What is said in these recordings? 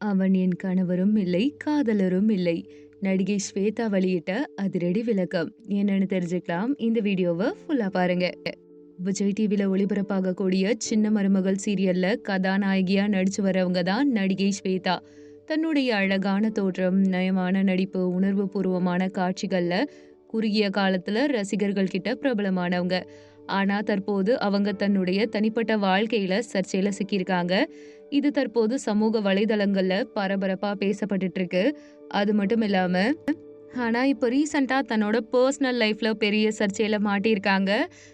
அவன் என் கணவரும் இல்லை காதலரும் இல்லை. நடிகை ஸ்வேதா வெளியிட்ட அதிரடி விளக்கம். என்னன்னு தெரிஞ்சுக்கலாம். இந்த வீடியோவை ஃபுல்லா பாருங்க. விஜய் டிவியில் ஒளிபரப்பாகக்கூடிய சின்ன மருமகள் சீரியல்ல கதாநாயகியா நடிச்சு வரவங்க தான் நடிகை ஸ்வேதா. தன்னுடைய அழகான தோற்றம் நயமான நடிப்பு உணர்வு பூர்வமான காட்சிகள்ல குறுகிய காலத்துல ரசிகர்கள் கிட்ட பிரபலமானவங்க. ஆனா தற்போது அவங்க தன்னுடைய தனிப்பட்ட வாழ்க்கையில சர்ச்சையில சிக்கியிருக்காங்க. இது தற்போது சமூக வலைதளங்கள்ல பரபரப்பா பேசப்பட்டுட்டு இருக்கு அது மட்டும் இல்லாம ஆனா இப்போ ரீசெண்டா தன்னோட பர்சனல் லைஃப்ல பெரிய சர்ச்சையில மாட்டியிருக்காங்க.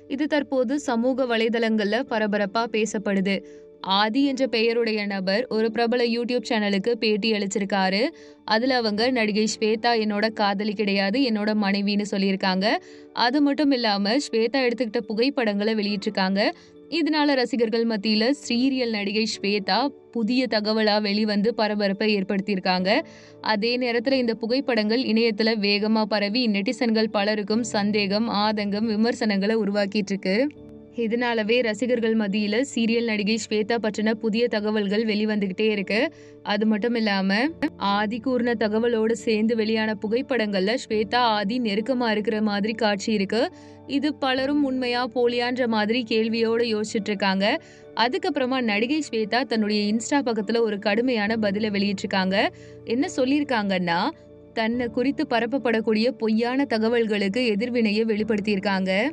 இது தற்போது சமூக வலைதளங்கள்ல பரபரப்பா பேசப்படுது. ஆதி என்ற பெயருடைய நபர் ஒரு பிரபல யூடியூப் சேனலுக்கு பேட்டி அளிச்சிருக்காரு. அதுல அவங்க நடிகை ஸ்வேதா என்னோட காதலி கிடையாது என்னோட மனைவின்னு சொல்லியிருக்காங்க. அது மட்டும் இல்லாம ஸ்வேதா எடுத்துக்கிட்ட புகைப்படங்களை வெளியிட்டிருக்காங்க. இதனால ரசிகர்கள் மத்தியில சீரியல் நடிகை ஸ்வேதா புதிய தகவலா வெளிவந்து பரபரப்பை ஏற்படுத்தியிருக்காங்க. அதே நேரத்துல இந்த புகைப்படங்கள் இணையத்துல வேகமா பரவி நெட்டிசன்கள் பலருக்கும் சந்தேகம் ஆதங்கம் விமர்சனங்களை உருவாக்கிட்டு இருக்கு. இதனாலவே ரசிகர்கள் மத்தியில சீரியல் நடிகை ஸ்வேதா பற்றின புதிய தகவல்கள் வெளிவந்துகிட்டே இருக்கு. அது மட்டும் இல்லாம ஆதி கூறின தகவலோடு சேர்ந்து வெளியான புகைப்படங்கள்ல ஸ்வேதா ஆதி நெருக்கமா இருக்கிற மாதிரி காட்சி இருக்கு. இது பலரும் உண்மையா போலியான்ற மாதிரி கேள்வியோட யோசிச்சுட்டு இருக்காங்க. அதுக்கப்புறமா நடிகை ஸ்வேதா தன்னுடைய இன்ஸ்டா பக்கத்துல ஒரு கடுமையான பதில வெளியிட்டிருக்காங்க. என்ன சொல்லியிருக்காங்கன்னா தன்னை குறித்து பரப்பப்படக்கூடிய பொய்யான தகவல்களுக்கு எதிர்வினையை வெளிப்படுத்தியிருக்காங்க.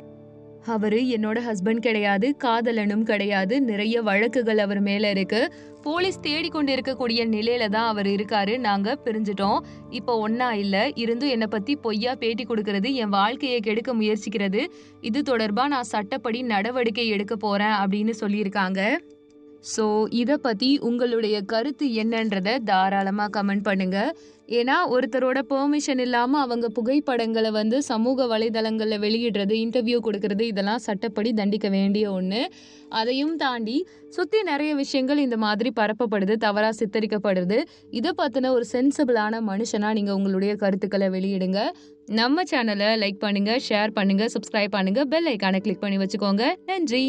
அவரு என்னோட ஹஸ்பண்ட் கிடையாது காதலனும் கிடையாது நிறைய வழக்குகள் அவர் மேல இருக்கு. போலீஸ் தேடிக்கொண்டு இருக்கக்கூடிய நிலையில தான் அவர் இருக்காரு. நாங்க பிரிஞ்சிட்டோம். இப்போ ஒன்னா இல்ல. இருந்தும் என்னை பத்தி பொய்யா பேட்டி கொடுக்கறது என் வாழ்க்கையை கெடுக்க முயற்சிக்கிறது. இது தொடர்பா நான் சட்டப்படி நடவடிக்கை எடுக்க போறேன் அப்படின்னு சொல்லியிருக்காங்க. ஸோ இதை பற்றி உங்களுடைய கருத்து என்னன்றதை தாராளமாக கமெண்ட் பண்ணுங்க. ஏன்னா ஒருத்தரோட பெர்மிஷன் இல்லாமல் அவங்க புகைப்படங்களை வந்து சமூக வலைதளங்களில் வெளியிடுறது இன்டர்வியூ கொடுக்கறது இதெல்லாம் சட்டப்படி தண்டிக்க வேண்டிய ஒன்று அதையும் தாண்டி சுற்றி நிறைய விஷயங்கள் இந்த மாதிரி பரப்பப்படுது தவறாக சித்தரிக்கப்படுது. இதை பற்றின ஒரு சென்சிபிளான மனுஷனாக நீங்கள் உங்களுடைய கருத்துக்களை வெளியிடுங்க. நம்ம சேனலை லைக் பண்ணுங்கள் ஷேர் பண்ணுங்கள் சப்ஸ்கிரைப் பண்ணுங்கள் பெல் ஐக்கானை கிளிக் பண்ணி வச்சுக்கோங்க. நன்றி.